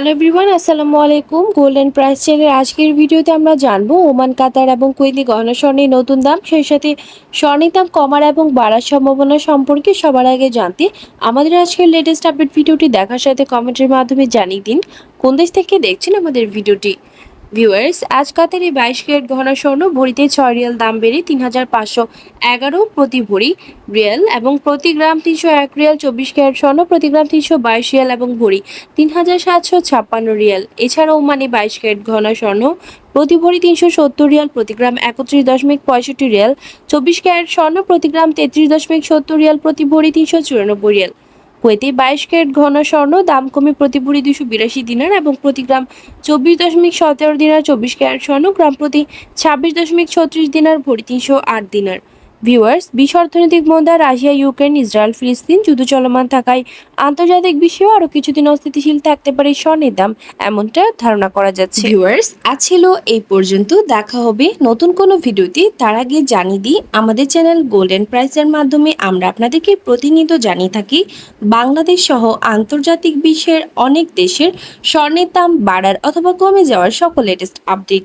Hello everyone আসসালামু আলাইকুম golden price চ্যানেলের আজকের ভিডিওতে আমরা জানব ওমান, কাতার এবং কুইলি গহনা স্বর্ণের নতুন দাম, সেই সাথে স্বর্ণের দাম কমার এবং বাড়ার সম্ভাবনা সম্পর্কে সবার আগে জানতে আমাদের আজকের লেটেস্ট আপডেট ভিডিওটি দেখার সাথে কমেন্টের মাধ্যমে জানিয়ে দিন। কোন দেশ থেকে দেখছেন আমাদের ভিডিওটি? ভিউয়ার্স আজ কাতারে বাইশ ক্যারেট গহনা স্বর্ণ, ভরিতে ছয় রিয়াল দাম বেড়ে তিন হাজার পাঁচশো এগারো প্রতি ভরি রিয়াল এবং প্রতি গ্রাম তিনশো এক রিয়াল চব্বিশ ক্যারেট স্বর্ণ, প্রতি গ্রাম তিনশো বাইশ রিয়াল এবং ভরি তিন হাজার সাতশো ছাপ্পান্ন রিয়াল। এছাড়াও মানে বাইশ ক্যারেট গহনা স্বর্ণ, প্রতি ভরি তিনশো সত্তর রিয়াল, প্রতি গ্রাম একত্রিশ দশমিক পঁয়ষট্টি রিয়াল। চব্বিশ ক্যারেট স্বর্ণ, প্রতি গ্রাম তেত্রিশ দশমিক সত্তর রিয়াল, প্রতি ভরি তিনশো চুরানব্বই রিয়াল। কুয়েতে বাইশ ক্যারেট ঘন স্বর্ণ, দাম কমে প্রতি ভরি দুশো বিরাশি দিনার এবং প্রতি গ্রাম চব্বিশ দশমিক সতেরো দিনার চব্বিশ ক্যারেট স্বর্ণ, গ্রাম প্রতি ছাব্বিশ দশমিক ছত্রিশ দিনার ভরি তিনশো আট দিনার। ভিউয়ার্স বিশ্ব অর্থনৈতিক মন্দা রাশিয়া, ইউক্রেন, ইসরায়েল, ফিলিস্তিন যুদ্ধ চলমান থাকায় আন্তর্জাতিক বিষয়েও আরও কিছুদিন অস্থিতিশীল থাকতে পারে স্বর্ণের দাম, এমনটা ধারণা করা যাচ্ছে। ভিউয়ার্স আজ ছিল এই পর্যন্ত। দেখা হবে নতুন কোনো ভিডিওতে। তার আগে জানিয়ে দিই, আমাদের চ্যানেল গোল্ডেন প্রাইসের মাধ্যমে আমরা আপনাদেরকে প্রতিনিয়ত জানিয়ে থাকি, বাংলাদেশ সহ আন্তর্জাতিক বিশ্বের অনেক দেশের স্বর্ণের দাম বাড়ার অথবা কমে যাওয়ার সকল লেটেস্ট আপডেট